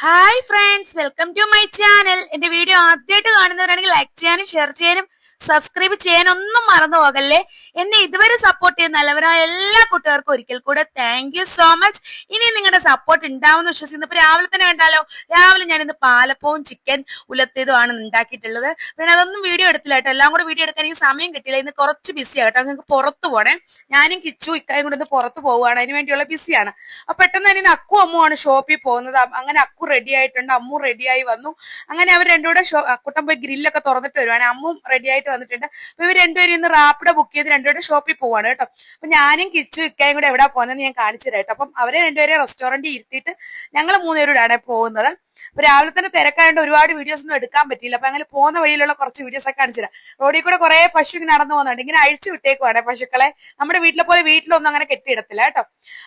Hi friends welcome to my channel എന്റെ video ആദ്യമായിട്ട് കാണുന്നവരാണെങ്കിൽ ലൈക്ക് ചെയ്യാനും ഷെയർ ചെയ്യാനും സബ്സ്ക്രൈബ് ചെയ്യാനൊന്നും മറന്നു പോകല്ലേ? എന്നെ ഇതുവരെ സപ്പോർട്ട് ചെയ്യുന്ന നല്ലവരായ എല്ലാ കൂട്ടുകാർക്കും ഒരിക്കൽ കൂടെ താങ്ക് യു സോ മച്ച് ഇനി നിങ്ങളുടെ സപ്പോർട്ട് ഉണ്ടാവുമെന്ന് വിശ്വസിക്കുന്നു. ഇപ്പൊ രാവിലെ തന്നെ കണ്ടാലോ? രാവിലെ ഞാൻ ഇന്ന് പാലപ്പവും ചിക്കൻ ഉലത്തിയതുമാണ് ഉണ്ടാക്കിയിട്ടുള്ളത്. പിന്നെ അതൊന്നും വീഡിയോ എടുത്തില്ല കേട്ടോ. എല്ലാം കൂടെ വീഡിയോ എടുക്കാൻ എനിക്ക് സമയം കിട്ടിയില്ല. ഇന്ന് കുറച്ച് ബിസി കേട്ടോ. നിങ്ങൾക്ക് പുറത്തു പോണേ. ഞാനും കിച്ചു ഇക്കായും കൂടെ ഒന്ന് പുറത്ത് പോവുകയാണ്. അതിന് വേണ്ടിയുള്ള ബിസിയാണ് അപ്പൊ പെട്ടെന്ന് തന്നെ ഇന്ന് അക്കു അമ്മുവാണ് ഷോപ്പിൽ പോകുന്നത്. അങ്ങനെ അക്കു റെഡി ആയിട്ടുണ്ട്. അമ്മു റെഡിയായി വന്നു. അങ്ങനെ അവർ രണ്ടുകൂടെ ഷോ അക്കുട്ടൻ പോയി ഗ്രില്ലൊക്കെ തുറന്നിട്ട് വരുവാണ്. അമ്മും റെഡി ആയിട്ട് വന്നിട്ടുണ്ട്. അപ്പൊ ഇവർ രണ്ടുപേരും ഇന്ന് റാപ്പിടെ ബുക്ക് ചെയ്ത് രണ്ടുപേരും ഷോപ്പിൽ പോവാണ് കേട്ടോ. അപ്പൊ ഞാനും കിച്ചു ഇക്കയും കൂടെ എവിടെ പോകുന്നത് ഞാൻ കാണിച്ചു തരാം കേട്ടോ. അപ്പം അവരെ രണ്ടുപേരെ റെസ്റ്റോറന്റിൽ ഇരുത്തിയിട്ട് ഞങ്ങൾ മൂന്നുപേരോടാണ് പോകുന്നത്. അപ്പൊ രാവിലെ തന്നെ തിരക്കായതുകൊണ്ട് ഒരുപാട് വീഡിയോസ് ഒന്നും എടുക്കാൻ പറ്റിയില്ല. അപ്പൊ അങ്ങനെ പോകുന്ന വഴിയിലുള്ള കുറച്ച് വീഡിയോസ് ഒക്കെ കാണിച്ചു തരാം. റോഡിൽ കൂടെ കുറെ പശു ഇങ്ങനെ നടന്നു പോകുന്നുണ്ട്. ഇങ്ങനെ അഴിച്ചു വിട്ടേക്കുവാണ് പശുക്കളെ. നമ്മുടെ വീട്ടിലെ പോലെ വീട്ടിലൊന്നും അങ്ങനെ കെട്ടിയിടത്തില്ല കേട്ടോ.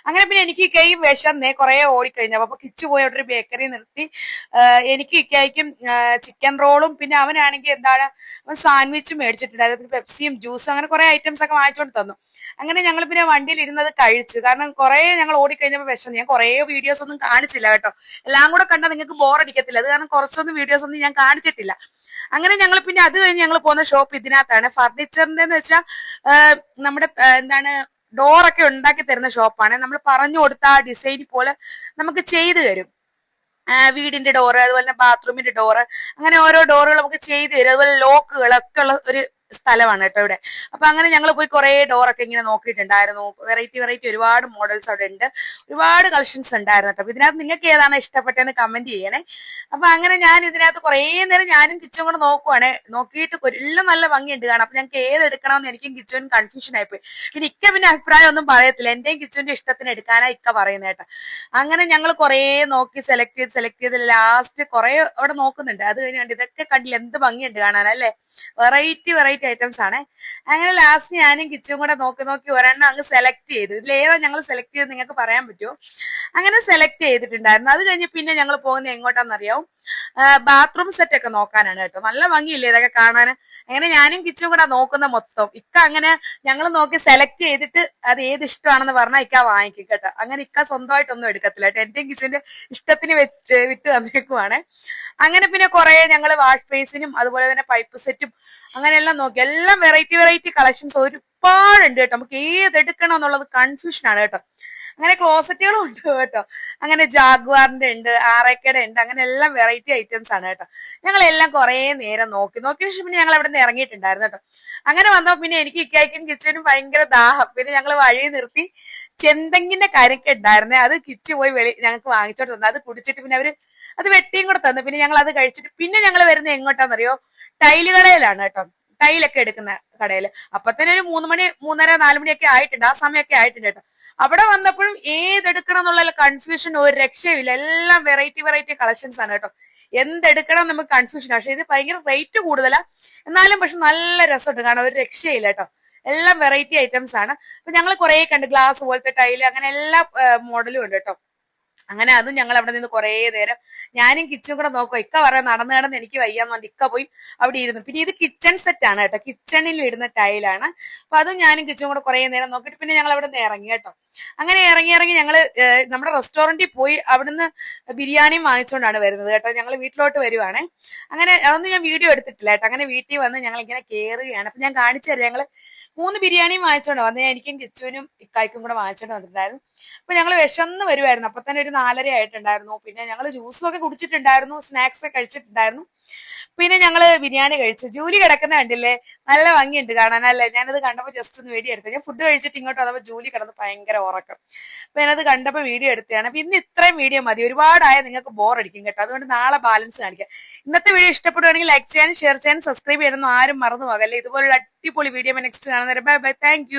അങ്ങനെ പിന്നെ എനിക്ക് കൈ വിശന്നേ കുറെ ഓടിക്കഴിഞ്ഞു. അപ്പൊ കിച്ചു പോയി അവിടെ ഒരു ബേക്കറി നിർത്തി. എനിക്ക് ഇക്കായിരിക്കും ചിക്കൻ റോളും പിന്നെ അവനാണെങ്കിൽ എന്താണ് അവൻ സാൻഡ്വിച്ച് മേടിച്ചിട്ടുണ്ടായിരുന്നു പിന്നെ പെപ്സിയും ജ്യൂസും അങ്ങനെ കുറെ ഐറ്റംസ് ഒക്കെ വാങ്ങിച്ചുകൊണ്ട് തന്നു. അങ്ങനെ ഞങ്ങൾ പിന്നെ വണ്ടിയിൽ ഇരുന്നത് കഴിച്ചു. കാരണം കുറെ ഞങ്ങൾ ഓടിക്കഴിഞ്ഞപ്പോൾ വിഷം ഞാൻ കുറെ വീഡിയോസ് ഒന്നും കാണിച്ചില്ല കേട്ടോ. എല്ലാം കൂടെ കണ്ടാൽ നിങ്ങൾക്ക് ബോർ അടിക്കത്തില്ല അത് കാരണം കുറച്ചൊന്നും വീഡിയോസ് ഒന്നും ഞാൻ കാണിച്ചിട്ടില്ല. അങ്ങനെ ഞങ്ങൾ പിന്നെ അത് കഴിഞ്ഞ് ഞങ്ങൾ പോകുന്ന ഷോപ്പ് ഇതിനകത്താണ്. ഫർണിച്ചറിന്റെ എന്ന് വെച്ചാൽ നമ്മുടെ എന്താണ് ഡോറൊക്കെ ഉണ്ടാക്കി തരുന്ന ഷോപ്പാണ് നമ്മൾ പറഞ്ഞു കൊടുത്ത ആ ഡിസൈൻ പോലെ നമുക്ക് ചെയ്തു തരും. വീടിന്റെ ഡോറ് അതുപോലെ തന്നെ ബാത്റൂമിന്റെ ഡോറ് അങ്ങനെ ഓരോ ഡോറുകൾ നമുക്ക് ചെയ്തു തരും. അതുപോലെ ലോക്കുകൾ ഒക്കെ ഉള്ള ഒരു സ്ഥലമാണ് കേട്ടോ ഇവിടെ. അപ്പൊ അങ്ങനെ ഞങ്ങൾ പോയി കുറെ ഡോറൊക്കെ ഇങ്ങനെ നോക്കിയിട്ടുണ്ടായിരുന്നു. വെറൈറ്റി വെറൈറ്റി ഒരുപാട് മോഡൽസ് അവിടെ ഉണ്ട്. ഒരുപാട് കളക്ഷൻസ് ഉണ്ടായിരുന്നു കേട്ടോ. അപ്പൊ ഇതിനകത്ത് നിങ്ങൾക്ക് ഏതാണ് ഇഷ്ടപ്പെട്ടതെന്ന് കമന്റ് ചെയ്യണേ. അപ്പൊ അങ്ങനെ ഞാൻ ഇതിനകത്ത് കുറേ നേരം ഞാനും കിച്ചും കൂടെ നോക്കുവാണ്. നോക്കിയിട്ട് എല്ലാം നല്ല ഭംഗിയുണ്ട് കാണാം അപ്പൊ ഞങ്ങൾക്ക് ഏത് എടുക്കണമെന്ന് എനിക്കും കിച്ചുവിനും കൺഫ്യൂഷൻ ആയിപ്പോയി. പിന്നെ ഇക്ക പിന്നെ അഭിപ്രായം ഒന്നും പറയത്തില്ല. എന്റെയും കിച്ചുവിന്റെ ഇഷ്ടത്തിന് എടുക്കാനാ ഇക്ക പറയുന്നത് കേട്ടോ. അങ്ങനെ ഞങ്ങൾ കുറേ നോക്കി സെലക്ട് ചെയ്ത് സെലക്ട് ചെയ്ത് ലാസ്റ്റ് കുറെ അവിടെ നോക്കുന്നുണ്ട്. അത് കഴിഞ്ഞാണ്ട് ഇതൊക്കെ കണ്ടില്ല എന്ത് ഭംഗിയുണ്ട് കാണാനല്ലേ വെറൈറ്റി വെറൈറ്റി ഐറ്റംസ് ആണ്. അങ്ങനെ ലാസ്റ്റ് ഞാനും കിച്ചും കൂടെ നോക്കി നോക്കി ഒരെണ്ണം അങ്ങ് സെലക്ട് ചെയ്തു. ഇതിൽ ഏതാ ഞങ്ങൾ സെലക്ട് ചെയ്ത് നിങ്ങൾക്ക് പറയാൻ പറ്റുമോ? അങ്ങനെ സെലക്ട് ചെയ്തിട്ടുണ്ടായിരുന്നു. അത് കഴിഞ്ഞ് പിന്നെ ഞങ്ങൾ പോകുന്നത് എങ്ങോട്ടാണെന്നറിയാവും? ബാത്റൂം സെറ്റ് ഒക്കെ നോക്കാനാണ് കേട്ടോ. നല്ല ഭംഗിയില്ലേ ഇതൊക്കെ കാണാൻ? അങ്ങനെ ഞാനും കിച്ചും കൂടെ നോക്കുന്ന മൊത്തം. ഇക്ക അങ്ങനെ ഞങ്ങൾ നോക്കി സെലക്ട് ചെയ്തിട്ട് അത് ഏത് ഇഷ്ടമാണെന്ന് പറഞ്ഞാൽ ഇക്ക വാങ്ങിക്കും കേട്ടോ. അങ്ങനെ ഇക്ക സ്വന്തമായിട്ടൊന്നും എടുക്കത്തില്ല കേട്ടോ. എന്റെയും കിച്ചുവിന്റെ ഇഷ്ടത്തിന് വെച്ച് വിട്ട് തന്നേക്കുവാണ്. അങ്ങനെ പിന്നെ കുറെ ഞങ്ങൾ വാഷ് ബേസിനും അതുപോലെ തന്നെ പൈപ്പ് സെറ്റും അങ്ങനെയെല്ലാം നോക്കി. എല്ലാം വെറൈറ്റി വെറൈറ്റി കളക്ഷൻസ് ഒരുപാടുണ്ട് കേട്ടോ. നമുക്ക് ഏത് എടുക്കണം എന്നുള്ളത് കൺഫ്യൂഷൻ ആണ് കേട്ടോ. അങ്ങനെ ക്ലോസറ്റുകളും ഉണ്ട് കേട്ടോ. അങ്ങനെ ജാഗ്വാറിന്റെ ഉണ്ട് ആറേക്കട ഉണ്ട് അങ്ങനെ എല്ലാം വെറൈറ്റി ഐറ്റംസ് ആണ് കേട്ടോ. ഞങ്ങൾ എല്ലാം കുറെ നേരം നോക്കി. നോക്കിയ ശേഷം പിന്നെ ഞങ്ങൾ അവിടെ നിന്ന് ഇറങ്ങിയിട്ടുണ്ടായിരുന്നു കേട്ടോ. അങ്ങനെ വന്നപ്പോ പിന്നെ എനിക്ക് ഇക്കായ്ക്കും കിച്ചനും ഭയങ്കര ദാഹം. പിന്നെ ഞങ്ങൾ വഴി നിർത്തി ചെന്തെങ്ങിന്റെ കരക്ക് ഉണ്ടായിരുന്നേ. അത് കിച്ച് പോയി വെളി ഞങ്ങൾക്ക് വാങ്ങിച്ചോട്ട് തന്നു. അത് കുടിച്ചിട്ട് പിന്നെ അവർ അത് വെട്ടിയും കൂടെ തന്നു. പിന്നെ ഞങ്ങൾ അത് കഴിച്ചിട്ട് പിന്നെ ഞങ്ങൾ വരുന്നത് എങ്ങോട്ടാന്നറിയോ? ടൈലുകളയിലാണ് കേട്ടോ. ടൈലൊക്കെ എടുക്കുന്ന കടയിൽ അപ്പൊ തന്നെ ഒരു മൂന്ന് മണി മൂന്നര നാല് മണിയൊക്കെ ആയിട്ടുണ്ട്. ആ സമയമൊക്കെ ആയിട്ടുണ്ട് കേട്ടോ. അവിടെ വന്നപ്പോഴും ഏതെടുക്കണം എന്നുള്ള കൺഫ്യൂഷൻ ഒരു രക്ഷയുമില്ല. എല്ലാം വെറൈറ്റി വെറൈറ്റി കളക്ഷൻസ് ആണ് കേട്ടോ. എന്തെടുക്കണം നമുക്ക് കൺഫ്യൂഷൻ പക്ഷെ ഇത് ഭയങ്കര റേറ്റ് കൂടുതലാ. എന്നാലും പക്ഷെ നല്ല രസമുണ്ട്. കാരണം ഒരു രക്ഷയില്ല കേട്ടോ. എല്ലാം വെറൈറ്റി ഐറ്റംസ് ആണ്. അപ്പൊ ഞങ്ങൾ കുറെ കണ്ട് ഗ്ലാസ് പോലത്തെ ടൈൽ അങ്ങനെ എല്ലാ മോഡലും ഉണ്ട് കേട്ടോ. അങ്ങനെ അതും ഞങ്ങൾ അവിടെ നിന്ന് കുറെ നേരം ഞാനും കിച്ചൺ കൂടെ നോക്കുക ഇക്ക പറയാൻ നടന്നു കിടന്ന് എനിക്ക് വയ്യാന്ന് ഇക്ക പോയി അവിടെ ഇരുന്നു. പിന്നെ ഇത് കിച്ചൺ സെറ്റ് ആണ് കേട്ടോ. കിച്ചണിൽ ഇടുന്ന ടൈലാണ് അപ്പൊ അതും ഞാനും കിച്ചൺ കൂടെ കുറെ നേരം നോക്കിയിട്ട് പിന്നെ ഞങ്ങൾ അവിടെ നിന്ന് ഇറങ്ങി കേട്ടോ. അങ്ങനെ ഇറങ്ങി ഇറങ്ങി ഞങ്ങൾ നമ്മുടെ റെസ്റ്റോറന്റിൽ പോയി അവിടുന്ന് ബിരിയാണിയും വാങ്ങിച്ചുകൊണ്ടാണ് വരുന്നത് കേട്ടോ. ഞങ്ങൾ വീട്ടിലോട്ട് വരുവാണ്. അങ്ങനെ അതൊന്നും ഞാൻ വീഡിയോ എടുത്തിട്ടില്ല കേട്ടോ. അങ്ങനെ വീട്ടിൽ വന്ന് ഞങ്ങൾ ഇങ്ങനെ കയറുകയാണ് അപ്പൊ ഞാൻ കാണിച്ചു തരാം. ഞങ്ങൾ മൂന്ന് ബിരിയാണിയും വാങ്ങിച്ചോണ്ട് വന്നേ. എനിക്കും കിച്ചുവിനും ഇക്കായ്ക്കും കൂടെ വാങ്ങിച്ചോണ്ട് വന്നിട്ടുണ്ടായിരുന്നു. അപ്പൊ ഞങ്ങൾ വിശന്ന് വരുമായിരുന്നു അപ്പൊ തന്നെ ഒരു നാലര ആയിട്ടുണ്ടായിരുന്നു. പിന്നെ ഞങ്ങൾ ജ്യൂസും ഒക്കെ കുടിച്ചിട്ടുണ്ടായിരുന്നു. സ്നാക്സ് ഒക്കെ കഴിച്ചിട്ടുണ്ടായിരുന്നു. പിന്നെ ഞങ്ങൾ ബിരിയാണി കഴിച്ചു. ജൂലി കിടക്കുന്ന കണ്ടില്ലേ? നല്ല ഭംഗിയുണ്ട് കാണാൻ അല്ലേ? ഞാനത് കണ്ടപ്പോൾ ജസ്റ്റ് ഒന്ന് വീഡിയോ എടുത്തു. ഞാൻ ഫുഡ് കഴിച്ചിട്ട് ഇങ്ങോട്ട് വന്നപ്പോൾ ജൂലി കിടന്ന് ഭയങ്കര ഉറക്കം. അപ്പൊ ഞാനത് കണ്ടപ്പോൾ വീഡിയോ എടുത്തതാണ്. അപ്പൊ ഇന്ന് ഇത്രയും വീഡിയോ മതി. ഒരുപാടായ നിങ്ങൾക്ക് ബോർ അടിക്കും കേട്ടോ. അതുകൊണ്ട് നാളെ ബാലൻസ് കാണിക്കാം. ഇന്നത്തെ വീഡിയോ ഇഷ്ടപ്പെടുവാണെങ്കിൽ ലൈക്ക് ചെയ്യാനും ഷെയർ ചെയ്യാനും സബ്സ്ക്രൈബ് ചെയ്യാനൊന്നും ആരും മറന്നു പോകല്ലേ? ഇതുപോലുള്ള അടിപൊളി വീഡിയോ നെക്സ്റ്റ് കാണുന്നവരെ. Bye bye thank